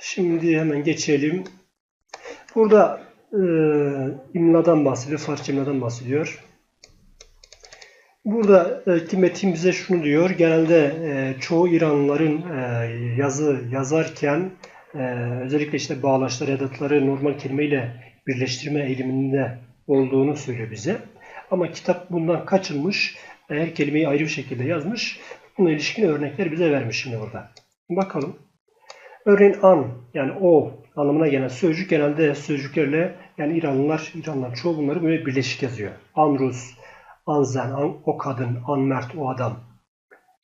Şimdi hemen geçelim. Burada e, imladan bahsediyor, Farsça imladan bahsediyor. Burada e, metin bize şunu diyor. Genelde e, çoğu İranlıların e, yazı yazarken e, özellikle işte bağlaçları, edatları normal kelimeyle birleştirme eğiliminde olduğunu söylüyor bize. Ama kitap bundan kaçınmış. Her kelimeyi ayrı bir şekilde yazmış. Buna ilişkin örnekler bize vermiş şimdi burada. Bakalım. Örneğin an yani o anlamına gelen sözcük genelde sözcüklerle yani İranlılar, İranlılar çoğu bunları böyle birleşik yazıyor. An Rus, an zen, an o kadın, an mert, o adam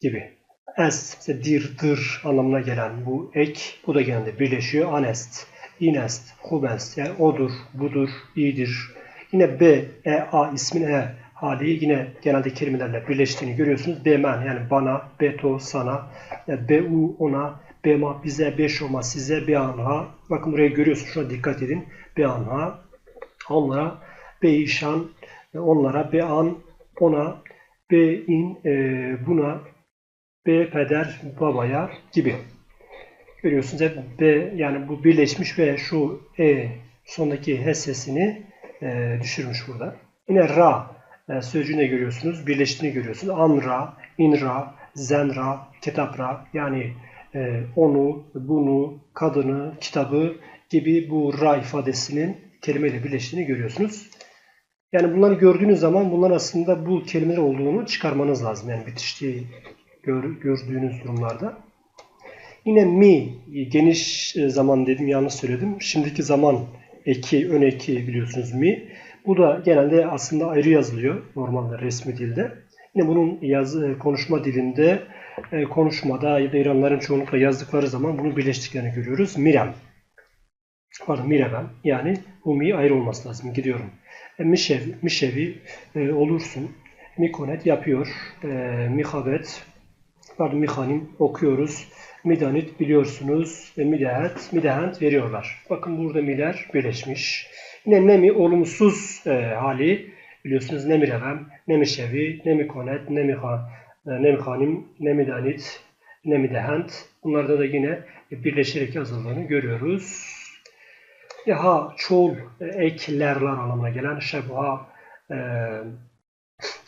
gibi. Est, işte dir, dır anlamına gelen bu ek, bu da genelde birleşiyor. Anest, inest, hubest yani odur, budur, iyidir. Yine B, E, A ismin E hali yine genelde kelimelerle birleştiğini görüyorsunuz. Bemen yani bana, beto sana, yani bu ona, bema bize, beşoma size, beanha. Bakın buraya görüyorsunuz. Şuna dikkat edin. Beanha, onlara, beişan, onlara, bean, ona, bein, e, buna, be peder, babaya gibi. Görüyorsunuz hep B yani bu birleşmiş ve şu E sondaki H sesini e, düşürmüş burada. Yine Ra e, sözcüğünü görüyorsunuz. Birleştiğini görüyorsunuz. Amra, inra, zenra, kitapra yani e, onu, bunu, kadını, kitabı gibi bu ra ifadesinin kelimeyle birleştiğini görüyorsunuz. Yani bunları gördüğünüz zaman bunlar aslında bu kelimeler olduğunu çıkarmanız lazım. Yani bitiştiği gör, gördüğünüz durumlarda. Yine mi geniş e, zaman dedim yanlış söyledim. Şimdiki zaman eki, ön eki biliyorsunuz mi. Bu da genelde aslında ayrı yazılıyor normalde resmi dilde. Yine bunun yazı, konuşma dilinde e, konuşmada ya da İranlıların çoğunlukla yazdıkları zaman bunu birleştiklerini görüyoruz. Mirem. Pardon Miremem. Yani bu mi ayrı olması lazım. Gidiyorum. E, mişevi, mişevi e, olursun. Mikonet yapıyor. E, mihabet pardon mihanim okuyoruz. Midanit biliyorsunuz. E, midehet, midehent veriyorlar. Bakın burada miler birleşmiş. Yine nemi olumsuz e, hali biliyorsunuz ne mirevem, ne mişevi, ne mikonet, ne miha, e, ne mihanim, ne midanit, ne midehent. Bunlarda da yine birleşerek yazıldığını görüyoruz. Ha çoğul e, eklerler anlamına gelen şebuha, e,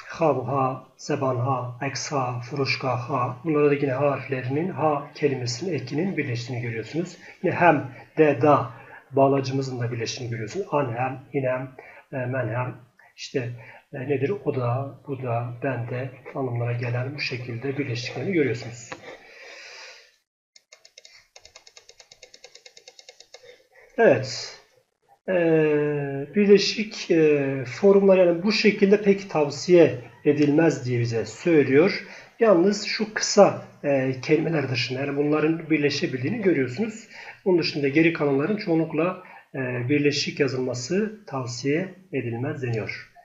havha, zebanha, eksa, furuşka, ha. Bunlarda da yine ha harflerinin ha kelimesinin ekinin birleştiğini görüyorsunuz. Yine hem, de, da bağlacımızın da birleştiğini görüyorsunuz. Anhem, inem, e, menhem. İşte e, nedir? O da, bu da, ben de anlamlara gelen bu şekilde birleştiklerini görüyorsunuz. Evet. Ee, birleşik e, forumlar yani bu şekilde pek tavsiye edilmez diye bize söylüyor. Yalnız şu kısa e, kelimeler dışında yani bunların birleşebildiğini görüyorsunuz. Onun dışında geri kalanların çoğunlukla birleşik yazılması tavsiye edilmez deniyor.